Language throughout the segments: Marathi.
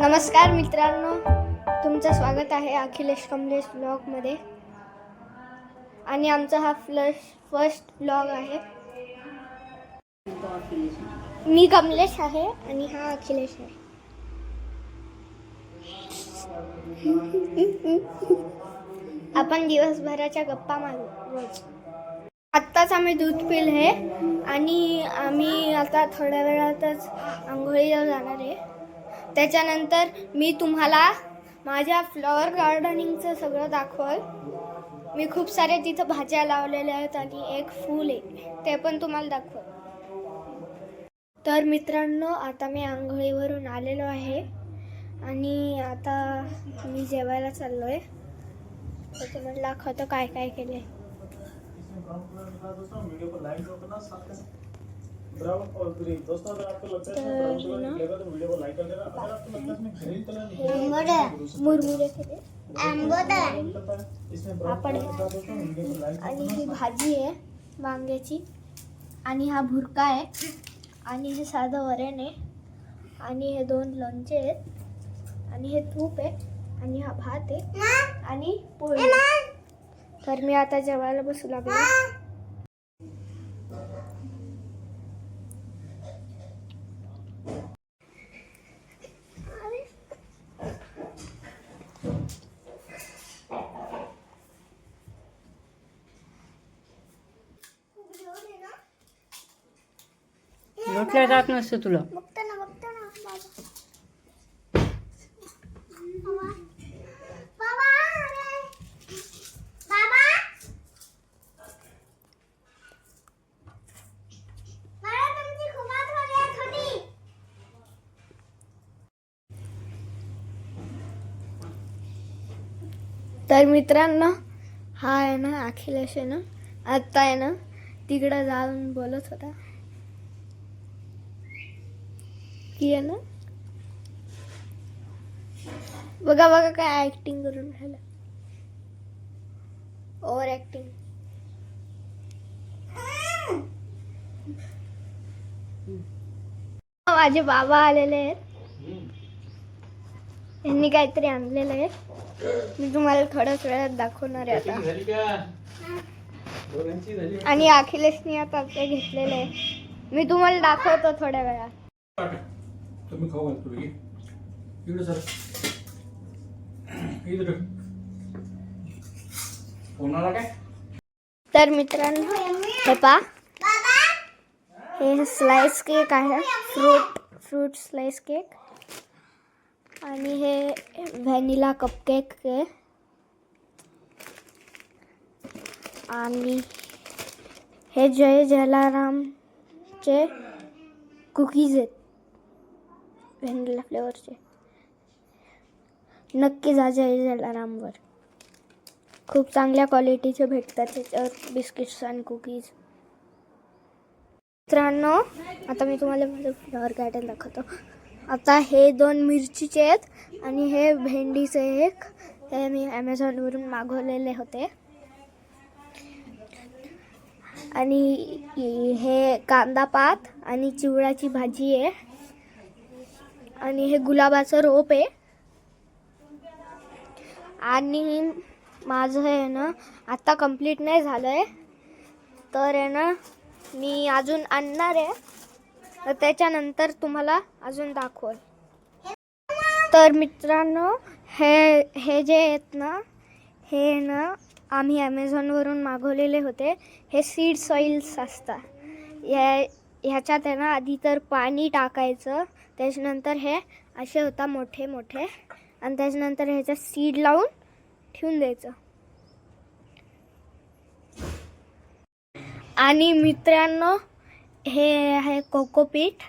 नमस्कार मित्रांनो तुमचं स्वागत आहे अखिलेश कमलेश ब्लॉगमध्ये. आणि आमचा हा फ्लश फर्स्ट ब्लॉग आहे. मी कमलेश आहे आणि हा अखिलेश आहे. आपण दिवसभराच्या गप्पा मारू. रोज आत्ताच आम्ही दूध पिले आणि आम्ही आता थोड्या वेळातच आंघोळीला जाणार आहे. त्याच्यानंतर मी तुम्हाला माझ्या फ्लॉवर गार्डनिंगचं सगळं दाखवल. मी खूप सारे तिथं भाज्या लावलेल्या आहेत आणि एक फूल आहे. ते पण तुम्हाला दाखवल. तर मित्रांनो आता मी आंघोळीवरून आलेलो आहे. आणि आता मी जेवायला चाललो आहे तर तुम्हाला दाखवतो काय काय केलं ब्राउन और ग्रीन दोस्तों अगर आपको लगता है इसमें ब्राउन कलर निकलेगा तो वीडियो को लाइक कर देना। अगर आपको लगता है इसमें ग्रीन कलर निकलेगा मुरमुरे है। इसमें ब्राउन पापड कलर निकला दोस्तों वीडियो को लाइक आणि ही भाजी आहे वांग्याची आणि हा भुरका आहे आणि हे साधं वरण आहे आणि हे दोन लोणचे आहेत। आणि हे तूप आहे। आणि हा भात आहे। आणि पोळी. तर मी आता जेवायला बसू लागले. म्हटलं जात नसतं तुला ना ना बाबा बाबा बाबा अरे. बाबा मला तुमची खूप आठवण येत होती तर मित्रांनो हा आहे ना अखिलेश आहे ना आत्ता आहे ना तिकडं जाऊन बोलत होता की आहे ना? बघा बघा काय ऍक्टिंग करून राहिलं. ओव्हर ऍक्टिंग माझे बाबा आलेले आहेत. यांनी काहीतरी आणलेलं आहे. मी तुम्हाला थोड्याच वेळात दाखवणार आहे आता. आणि अखिलेशनी आता ते घेतलेले आहे. मी तुम्हाला दाखवतो थोड्या वेळात. तुम्ही खाऊ घाल तुला इकडे सर। इकडे कोणाला काय तर मित्रांनो, हे पा हे स्लाइस केक आहे. फ्रूट फ्रूट स्लाइस केक आणि हे व्हॅनिला कपकेक आहे. आणि हे जय जलारामचे कुकीज आहेत. व्हॅनिला फ्लेवरचे. नक्की जा जय जलारामवर खूप चांगल्या क्वालिटीचे भेटतात त्याच्यावर बिस्किट्स आणि कुकीज. मित्रांनो आता मी तुम्हाला माझं फ्लॉवर गार्डन दाखवतो. आता हे दोन मिरचीचे आहेत आणि हे भेंडीचे एक. हे मी ॲमेझॉनवरून मागवलेले होते. आणि हे कांदा पात आणि चिवळाची भाजी आहे. आणि हे गुलाबाचं रोप आहे. आणि माझं आहे ना आत्ता कंप्लीट नाही झालं आहे तर आहे ना मी अजून आणणार आहे. तर त्याच्यानंतर तुम्हाला अजून दाखवल. तर मित्रांनो हे हे जे आहेत ना हे ना आम्ही ॲमेझॉनवरून मागवलेले होते. हे सीड सॉईल्स असतात. या ह्याच्यात आहे ना आधी तर पाणी टाकायचं त्याच्यानंतर हे असे होता मोठे मोठे. आणि त्याच्यानंतर ह्याच्यात सीड लावून ठेवून द्यायचं. आणि मित्रांनो हे आहे कोकोपीठ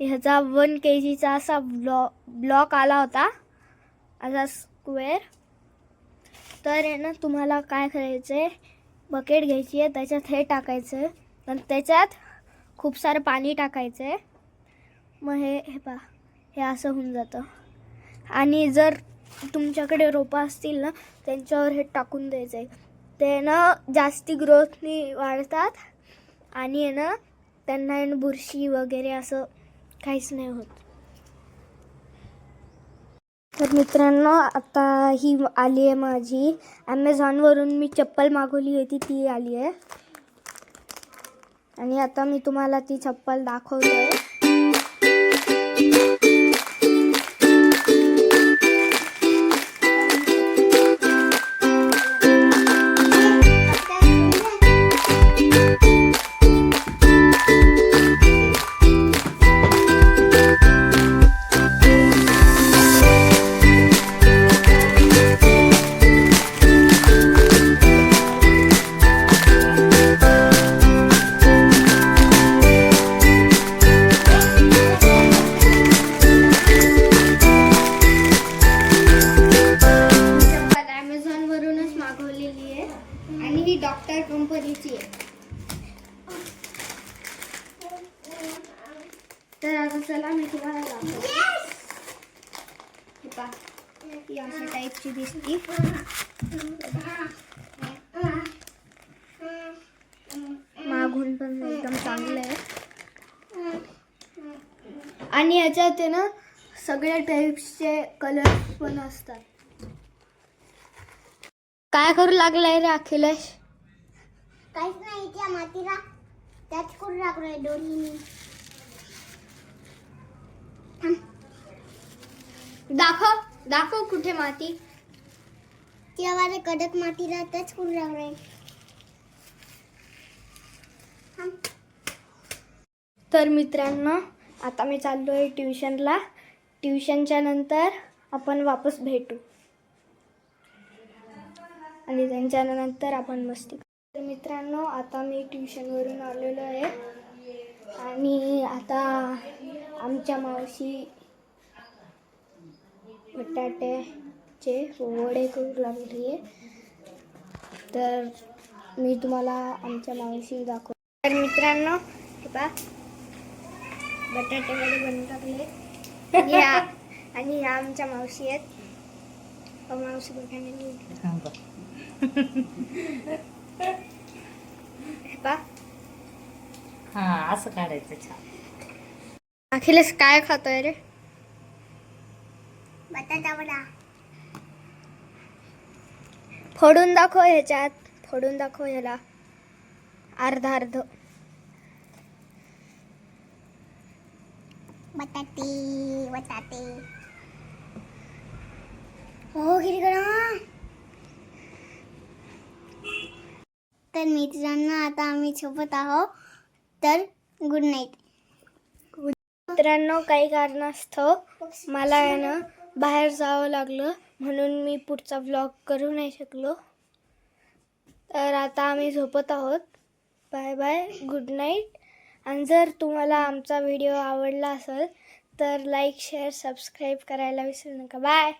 ह्याचा वन के जीचा असा ब्लॉ ब्लॉक आला होता. असा स्क्वेअर तर आहे ना तुम्हाला काय करायचं आहे बकेट घ्यायची आहे त्याच्यात हे टाकायचं. आहे आणि त्याच्यात खूप सारं पाणी टाकायचं आहे मग हे हे पा हे असं होऊन जातं. आणि जर तुमच्याकडे रोपं असतील ना त्यांच्यावर हे टाकून द्यायचं आहे ते ना जास्ती ग्रोथनी वाढतात आणि आहे ना त्यांना आहे ना बुरशी वगैरे असं काहीच नाही होत. तर मित्रांनो आता ही आली आहे माझी. ॲमेझॉनवरून मी चप्पल मागवली होती ती आली आहे. आणि आता मी तुम्हाला ती चप्पल दाखवते. ही अशा टाईपची दिसती मागून पण एकदम चांगलं आहे. आणि याच्यात आहे ना सगळ्या टाईप्सचे कलर पण असतात. काय करू लागलाय रे अखिलेश? काहीच नाही त्या मातीला. त्याच करून लागलोय दोन्ही दाखव. दाखव कुठे माती? त्या वाले कडक मातीला त्याच करून लागलोय तर मित्रांनो आता मी चाललो आहे ट्युशनला. ट्युशनच्या नंतर आपण वापस भेटू. आणि त्यांच्यानंतर आपण मस्ती करू. तर मित्रांनो आता मी ट्युशनवरून आलेलो आहे. आणि आता आमच्या मावशी बटाट्याचे वडे करू लागली आहे तर मी तुम्हाला आमच्या मावशी दाखव तर मित्रांनो हे पहा. बटाटे वडे बनवून टाकले आणि ह्या आणि ह्या आमच्या मावशी आहेत. मावशी. हे पहा. हा असं काढायचं छान. अखिलेश काय खातोय रे? बटाटा वडा. फोडून दाखव ह्याच्यात फोडून दाखव ह्याला. अर्ध अर्ध. बटाटे बटाटे. हो गिरगडा तर मित्रांनो आता आम्ही सोबत आहोत. तर गुड नाईट मित्रांनो काही कारणास्तव मला आहे ना बाहेर जावं लागलं. म्हणून मी पुढचा व्लॉग करू नाही शकलो. तर आता आम्ही झोपत आहोत. बाय बाय गुड नाईट आणि जर तुम्हाला आमचा व्हिडिओ आवडला असेल तर लाईक शेअर सबस्क्राईब करायला विसरू नका. बाय